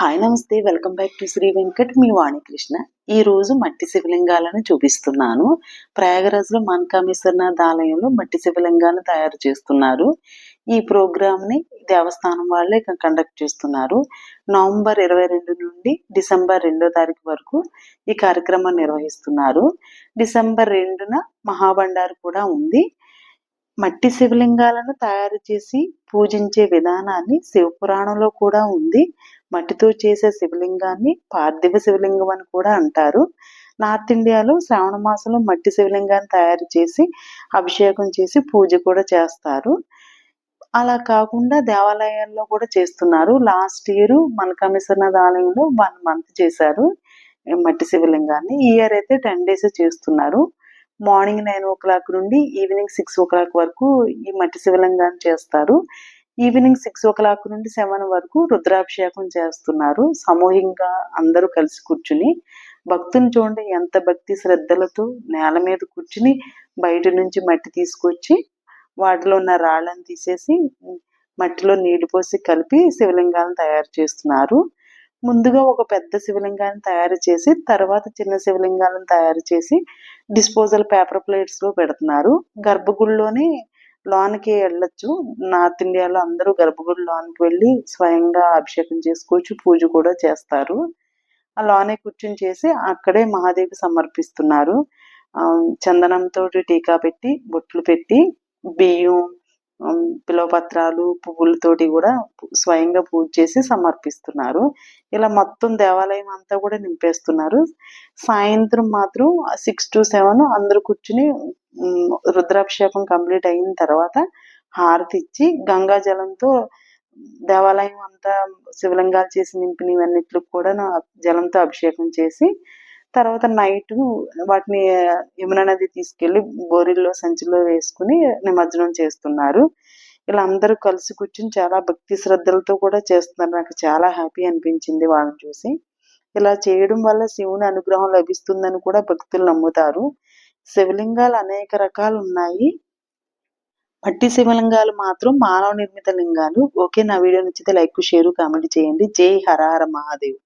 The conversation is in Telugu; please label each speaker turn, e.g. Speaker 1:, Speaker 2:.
Speaker 1: హాయ్ నమస్తే welcome back to Sri Venkat మీ వాణికృష్ణ. ఈ రోజు మట్టి శివలింగాలను చూపిస్తున్నాను. ప్రయాగరాజ్లో మనకామేశ్వరనాథ్ ఆలయంలో మట్టి శివలింగాలను తయారు చేస్తున్నారు. ఈ ప్రోగ్రామ్ని దేవస్థానం వాళ్ళే కండక్ట్ చేస్తున్నారు. నవంబర్ ఇరవై రెండు నుండి డిసెంబర్ రెండో తారీఖు వరకు ఈ కార్యక్రమం నిర్వహిస్తున్నారు. డిసెంబర్ రెండున మహాబండారు కూడా ఉంది. మట్టి శివలింగాలను తయారు చేసి పూజించే విధానాన్ని శివపురాణంలో కూడా ఉంది. మట్టితో చేసే శివలింగాన్ని పార్థివ శివలింగం అని కూడా అంటారు. నార్త్ ఇండియాలో శ్రావణ మాసంలో మట్టి శివలింగాన్ని తయారు చేసి అభిషేకం చేసి పూజ కూడా చేస్తారు. అలా కాకుండా దేవాలయాల్లో కూడా చేస్తున్నారు. లాస్ట్ ఇయర్ మనకామేశ్వరనాథ్ ఆలయంలో వన్ మంత్ చేశారు మట్టి శివలింగాన్ని. ఈ ఇయర్ అయితే టెన్ డేస్ చేస్తున్నారు. మార్నింగ్ నైన్ ఓ క్లాక్ నుండి ఈవినింగ్ సిక్స్ ఓ క్లాక్ వరకు ఈ మట్టి శివలింగం చేస్తారు. ఈవినింగ్ సిక్స్ ఓ క్లాక్ నుండి సెవెన్ వరకు రుద్రాభిషేకం చేస్తున్నారు. సమూహంగా అందరూ కలిసి కూర్చుని భక్తుని చూడండి ఎంత భక్తి శ్రద్ధలతో నేల మీద కూర్చుని బయట నుంచి మట్టి తీసుకొచ్చి వాటిలో ఉన్న రాళ్ళను తీసేసి మట్టిలో నీళ్ళు పోసి కలిపి శివలింగాలను తయారు చేస్తున్నారు. ముందుగా ఒక పెద్ద శివలింగాన్ని తయారు చేసి తర్వాత చిన్న శివలింగాలను తయారు చేసి డిస్పోజల్ పేపర్ ప్లేట్స్లో పెడుతున్నారు. గర్భగుడిలోనే లోనికి వెళ్ళొచ్చు. నార్త్ ఇండియాలో అందరూ గర్భగుడి లోనికి వెళ్ళి స్వయంగా అభిషేకం చేసుకోవచ్చు పూజ కూడా చేస్తారు. ఆ లోనే కూర్చుని చేసి అక్కడే మహాదేవి సమర్పిస్తున్నారు. చందనంతో టీకా పెట్టి బొట్లు పెట్టి బియ్యం పిలవపత్రాలు పువ్వులతోటి కూడా స్వయంగా పూజ చేసి సమర్పిస్తున్నారు. ఇలా మొత్తం దేవాలయం అంతా కూడా నింపేస్తున్నారు. సాయంత్రం మాత్రం సిక్స్ టు సెవెన్ అందరూ కూర్చుని రుద్రాభిషేకం కంప్లీట్ అయిన తర్వాత హారతి ఇచ్చి గంగా జలంతో దేవాలయం అంతా శివలింగాలు చేసి నింపినవన్నిట్లు కూడా జలంతో అభిషేకం చేసి తర్వాత నైట్ వాటిని యమున నది తీసుకెళ్ళి బోరిల్లో సంచిలో వేసుకుని నిమజ్జనం చేస్తున్నారు. ఇలా అందరూ కలిసి కూర్చుని చాలా భక్తి శ్రద్ధలతో కూడా చేస్తున్నారు. నాకు చాలా హ్యాపీ అనిపించింది వాళ్ళని చూసి. ఇలా చేయడం వల్ల శివుని అనుగ్రహం లభిస్తుందని కూడా భక్తులు నమ్ముతారు. శివలింగాలు అనేక రకాలు ఉన్నాయి. మట్టి శివలింగాలు మాత్రం మానవ నిర్మిత లింగాలు. ఓకే నా వీడియో నచ్చితే లైక్ షేర్ కామెంట్ చేయండి. జై హర హర మహాదేవ్.